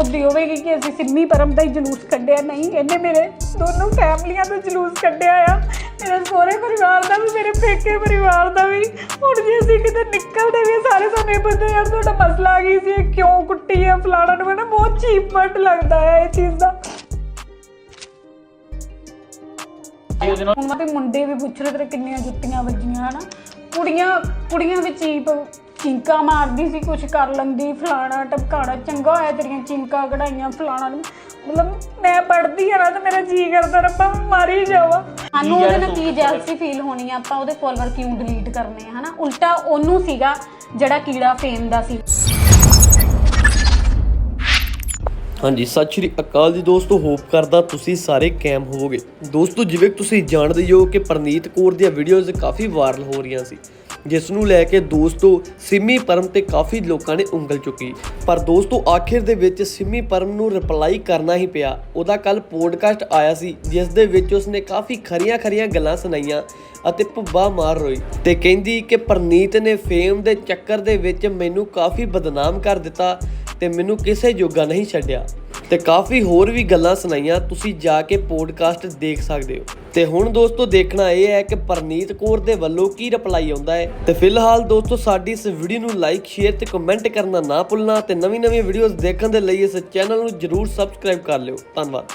ਉਹਦੀ ਹੋਵੇਗੀ ਕਿ ਅਸੀਂ ਸਿੰਮੀ ਪਰਮ ਦਾ ਹੀ ਜਲੂਸ ਕੱਢਿਆ, ਨਹੀਂ, ਇਹਨੇ ਮੇਰੇ ਦੋਨੋਂ ਫੈਮਲੀਆਂ ਦਾ ਜਲੂਸ ਕੱਢਿਆ ਆ। ਮੇਰੇ ਸਹੁਰੇ ਪਰਿਵਾਰ ਦਾ ਵੀ, ਮੇਰੇ ਪੇਕੇ ਪਰਿਵਾਰ ਦਾ ਵੀ। ਹੁਣ ਜੇ ਅਸੀਂ ਕਿਤੇ ਨਿਕਲਦੇ ਵੀ ਸਾਰੇ ਸਾਨੂੰ ਇਹ ਪੁੱਛਦੇ ਯਾਰ ਤੁਹਾਡਾ ਮਸਲਾ ਕੀ ਸੀ? ਕਿਉਂ ਕੁੱਟੀ ਹੈ ਫਲਾਣਾ ਨੂੰ? ਮੈਨੂੰ ਬਹੁਤ ਚੀਪ ਮਟ ਲੱਗਦਾ ਹੈ ਇਹ ਚੀਜ਼ ਦਾ। ਹੁਣ ਤੇ ਮੁੰਡੇ ਵੀ ਪੁੱਛ ਰਹੇ, ਤੇਰੇ ਕਿੰਨੀਆਂ ਜੁੱਤੀਆਂ ਵੱਜੀਆਂ, ਹਨਾ? ਕੁੜੀਆਂ ਕੁੜੀਆਂ ਵੀ ਚੀਪ ਚਿੰਕਾ ਮਾਰਦੀ ਸੀ ਕੁਛ ਕਰ ਲੈਂਦੀ ਫਲਾਣਾ ਟਪਕਾਣਾ ਚੰਗਾ ਹੋਇਆ ਤੇਰੀਆਂ ਚਿੰਕਾ ਕਢਾਈਆਂ ਫਲਾਣਾ ਮਤਲਬ ਮੈਂ ਪੜਦੀ ਆ ਨਾ ਤੇ ਮੇਰਾ ਜੀ ਕਰਦਾ ਰੱਬਾ ਮਰ ਜਾਵਾਂ। ਸਾਨੂੰ ਉਹਦੇ ਨਾਲ ਕੀ ਜੈਲਸੀ ਫੀਲ ਹੋਣੀ ਆ? ਆਪਾਂ ਉਹਦੇ ਫੋਲੋਅਰ ਕਿਉਂ ਡਿਲੀਟ ਕਰਨੇ ਆ ਹਨਾ? ਉਲਟਾ ਉਹਨੂੰ ਸੀਗਾ ਜਿਹੜਾ ਕੀੜਾ ਫੇਮ ਦਾ ਸੀ। ਹਾਂਜੀ ਸਤਿ ਸ਼੍ਰੀ ਅਕਾਲ ਜੀ ਦੋਸਤੋ ਹੋਪ ਕਰਦਾ ਤੁਸੀਂ ਸਾਰੇ ਕੈਮ ਹੋਵੋਗੇ। ਦੋਸਤੋ ਜਿਵੇਂ ਤੁਸੀਂ ਜਾਣਦੇ ਹੋ ਕਿ ਪ੍ਰਨੀਤ ਕੌਰ ਦੀਆਂ ਵੀਡੀਓਜ਼ ਕਾਫੀ ਵਾਇਰਲ ਹੋ ਰਹੀਆਂ ਸੀ। ਜਿਸ ਨੂੰ ਲੈ ਕੇ ਦੋਸਤੋ ਸਿੰਮੀ ਪਰਮ ਤੇ ਕਾਫੀ ਲੋਕਾਂ ਨੇ ਉਂਗਲ ਚੁੱਕੀ। ਪਰ ਦੋਸਤੋ ਆਖਿਰ ਦੇ ਵਿੱਚ ਸਿੰਮੀ ਪਰਮ ਨੂੰ ਰਿਪਲਾਈ ਕਰਨਾ ਹੀ ਪਿਆ। ਉਹਦਾ ਕੱਲ ਪੋਡਕਾਸਟ ਆਇਆ ਸੀ, ਜਿਸ ਦੇ ਵਿੱਚ ਉਸਨੇ ਕਾਫੀ ਖਰੀਆਂ ਖਰੀਆਂ ਗੱਲਾਂ ਸੁਣਾਈਆਂ ਅਤੇ ਭੁੱਬਾ ਮਾਰ ਰੋਈ ਤੇ ਕਹਿੰਦੀ ਕਿ ਪ੍ਰਨੀਤ ਨੇ ਫੇਮ ਦੇ ਚੱਕਰ ਦੇ ਵਿੱਚ ਮੈਨੂੰ ਕਾਫੀ ਬਦਨਾਮ ਕਰ ਦਿੱਤਾ ਤੇ ਮੈਨੂੰ ਕਿਸੇ ਜੋਗਾ ਨਹੀਂ ਛੱਡਿਆ। ਤੇ ਕਾਫੀ ਹੋਰ ਵੀ ਗੱਲਾਂ ਸੁਣਾਈਆਂ, ਤੁਸੀਂ ਜਾ ਕੇ ਪੋਡਕਾਸਟ ਦੇਖ ਸਕਦੇ ਹੋ। ਤੇ ਹੁਣ ਦੋਸਤੋ, ਦੇਖਣਾ ਇਹ ਹੈ ਕਿ ਪਰਨੀਤ ਕੌਰ ਦੇ ਵੱਲੋਂ ਕੀ ਰਿਪਲਾਈ ਆਉਂਦਾ ਹੈ। ਤੇ ਫਿਲਹਾਲ ਦੋਸਤੋ, ਸਾਡੀ ਇਸ ਵੀਡੀਓ ਨੂੰ ਲਾਈਕ ਸ਼ੇਅਰ ਤੇ ਕਮੈਂਟ ਕਰਨਾ ਨਾ ਭੁੱਲਣਾ ਤੇ ਨਵੀਂ-ਨਵੀਂ ਵੀਡੀਓਜ਼ ਦੇਖਣ ਦੇ ਲਈ ਇਸ ਚੈਨਲ ਨੂੰ ਜਰੂਰ ਸਬਸਕ੍ਰਾਈਬ ਕਰ ਲਿਓ। ਧੰਨਵਾਦ।